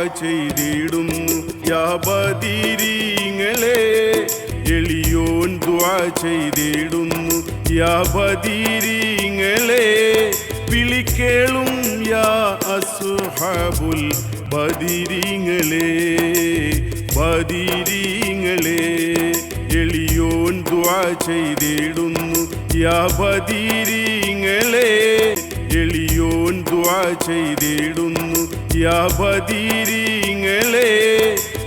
ചെയ്തിടുന്നു. യാ ബദീരീങ്ങളെ എളിയോൻ ദ്വാ ചെയ്തിടുന്നു. യാ ബദീരീങ്ങളെ വിളിക്കേളും യാ അസുഹാബുൽ ബദീരീങ്ങളെ. ബദീരീങ്ങളെ എളിയോൻ ദ്വാ ചെയ്തിടുന്നു. യാ ബദീരീങ്ങളെ എളിയോൻ ദ്വാ ചെയ്തിടുന്നു. യാ ബദീരീങ്ങളെ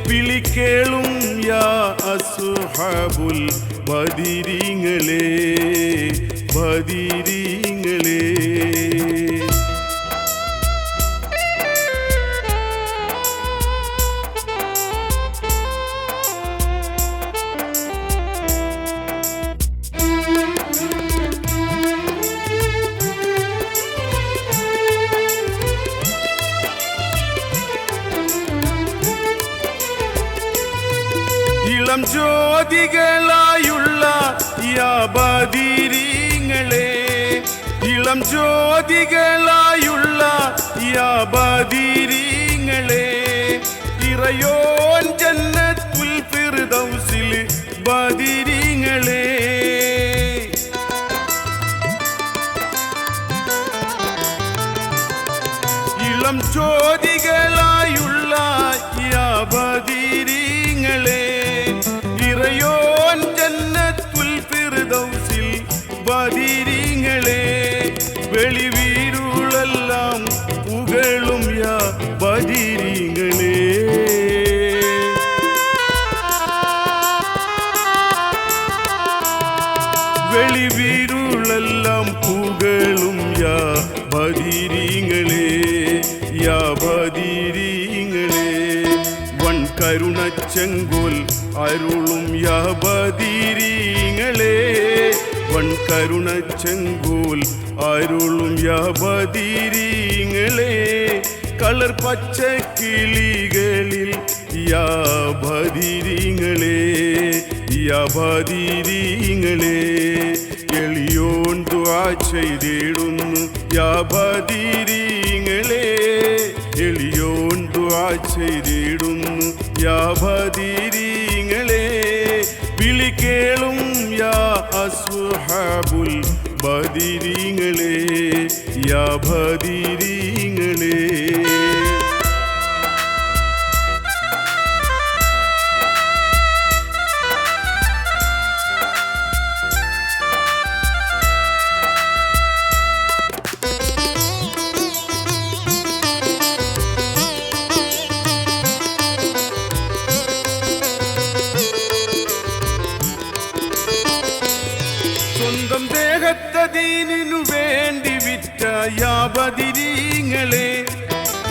വിളിക്കേളും യാ അസുഹബുൽ ബദീരീങ്ങളെ ബദീരീങ്ങളെ ഇളം ജ്യോതികളായുള്ള യാബദീരീങ്ങളെ ഇറയോൻ ജന്നത്തുൽ ഫിർദൗസിൽ ബദീരീങ്ങളെ വെളിവീരുളെല്ലാം പൂകളും യാ ബദീരീങ്ങളെ യാ ബദീരീങ്ങളെ വൺ കരുണച്ചെങ്കോൽ അരുളും യാ ബദീരീങ്ങളെ വൺ കരുണച്ചെങ്കോൽ അരുളും യാ ബദീരീങ്ങളെ കളർ പച്ച കിളികളിൽ യാ ബദീരീങ്ങളെ യാ ബദീരീങ്ങളെ എളിയോൻ ദ്വാ ചെയ്തിടുന്നു യാ ബദീരീങ്ങളെ എളിയോൻ ദ്വാ ചെയ്തിടുന്നു യാ ബദീരീങ്ങളെ വിളി കേളും യാ അസുഹാബുൽ ബദീരീങ്ങളെ. യാ ദേഹത്തതീനു വേണ്ടി വിറ്റ യാപതിരീങ്ങളെ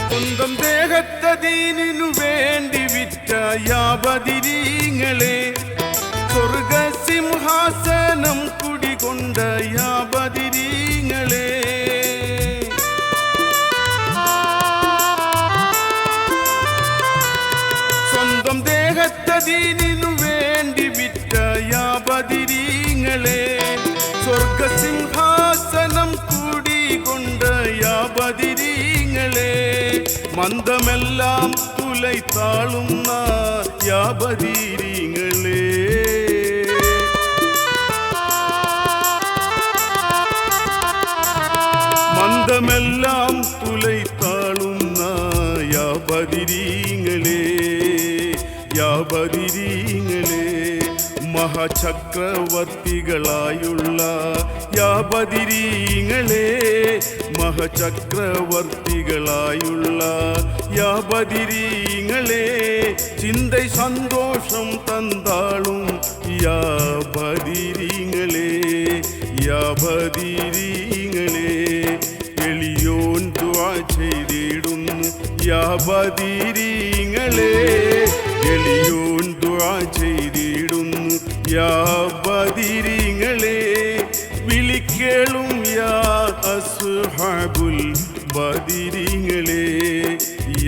സ്വന്തം ദേഹത്തതീനു വേണ്ടി വിറ്റ യാപതിരീങ്ങളെ സ്വർഗസിംഹാസനം കുടികൊണ്ട സ്വർഗസിംഹാസനം കൂടികൊണ്ട യാപതിരീങ്ങളെ മന്ദമെല്ലാം തുലൈ താളുന്ന യാബദിരീങ്ങളെ മന്ദമെല്ലാം തുലൈ താളുന്ന യാപതിരീങ്ങളെ മഹാചക്രവർത്തികളായുള്ള മഹചക്രവർത്തികളായുള്ള യാബദിരീങ്ങളെ മഹചക്രവർത്തികളായുള്ള യാപതിരീങ്ങളെ ചിന്തൈ സന്തോഷം തന്താളും യാപതിരീങ്ങളെ യാപതിരീങ്ങളെ. എളിയോൻ ദ്വാ ചെയ്തിടുന്നു യാപതിരീങ്ങളെ. എളിയോൻ ദ്വാ ചെയ്തിടുന്നു യാബദിരീങ്ങളെ വിളിക്കേളും യാ അസ്ഹാബുൽ യാ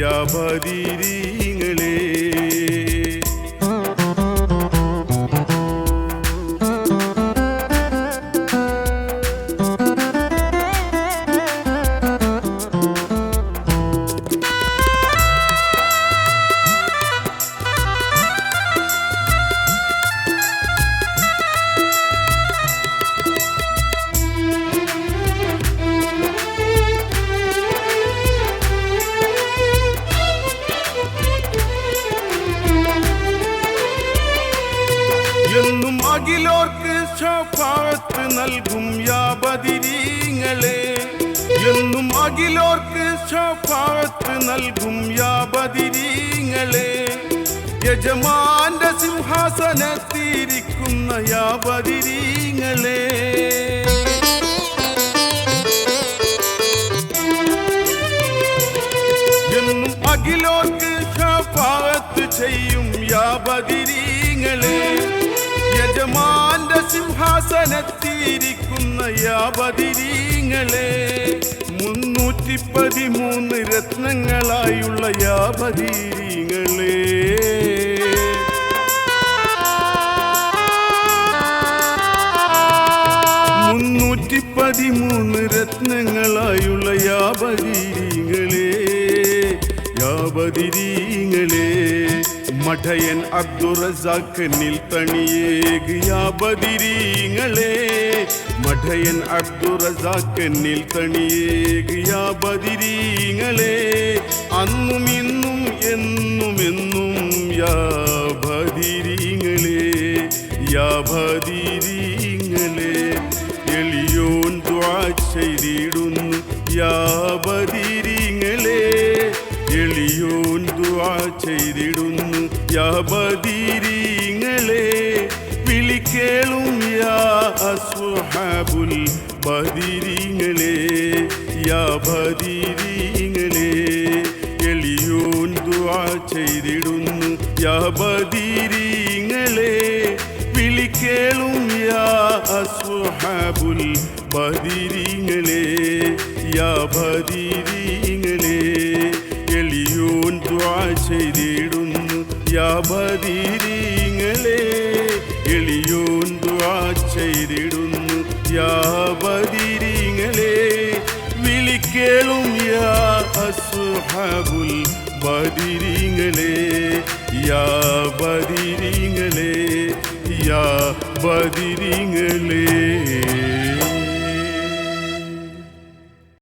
യാബദിരീങ്ങളെ അഖിലോർക്ക് എന്നും ശോഭാവത്ത് നൽകും യാപതിരീങ്ങളെ യജമാന്റെ സിംഹാസനത്തിരിക്കുന്ന യാപതിരീങ്ങളെ എന്നും അഖിലോർക്ക് ഷഫാത്ത് ചെയ്യും യാപതിരീങ്ങളെ യജമാന്റെ സിംഹാസനത്തിരിക്കുന്ന യാ ബദിരീങ്ങളെ മുന്നൂറ്റി പതിമൂന്ന് രത്നങ്ങളായുള്ള യാ ബദിരീങ്ങളെ മുന്നൂറ്റി പതിമൂന്ന് രത്നങ്ങളായുള്ള യാബദീരിങ്ങളെ യാബദിരീങ്ങളെ മഠയൻ അബ്ദുറസാക്ക് തണിയേക് ബദിരീങ്ങളെ മഠയൻ അബ്ദുറസാക്ക് തണിയേക് ബദിരീങ്ങളെ അന്നും ഇന്നും എന്നും എന്നും യാബദിരീങ്ങളെ യാബദിരീങ്ങളെ എളിയോൻ ദ്വാ ചെയ്തിടുന്നു യാബദിരിങ്ങളെ എളിയോൻ ദ്വാ യാബദിരിങ്ങളെ വിളിക്കേളും യാ ബദീരിങ്ങളെ യാ ബദീരിങ്ങളെ എളിയോൻ ദുആ ചെയ്തിടുന്നു യാബദിരിങ്ങളെ വിളിക്കേളും യാ അസ്ഹാബുൽ ബദീരിങ്ങളെ യാ ബദീരിങ്ങളെ എളിയോൻ ദുആ ചെയ്തിടുന്നു യാ എളിയോന്തു ദ്വാ ചെയ്തിടുന്നു വിളിക്കേളും യാ അസ്ഹാബുൽ ബദിരിങ്ങളെ. യാ ബദിരിങ്ങളെ യാ ബദിരിങ്ങളെ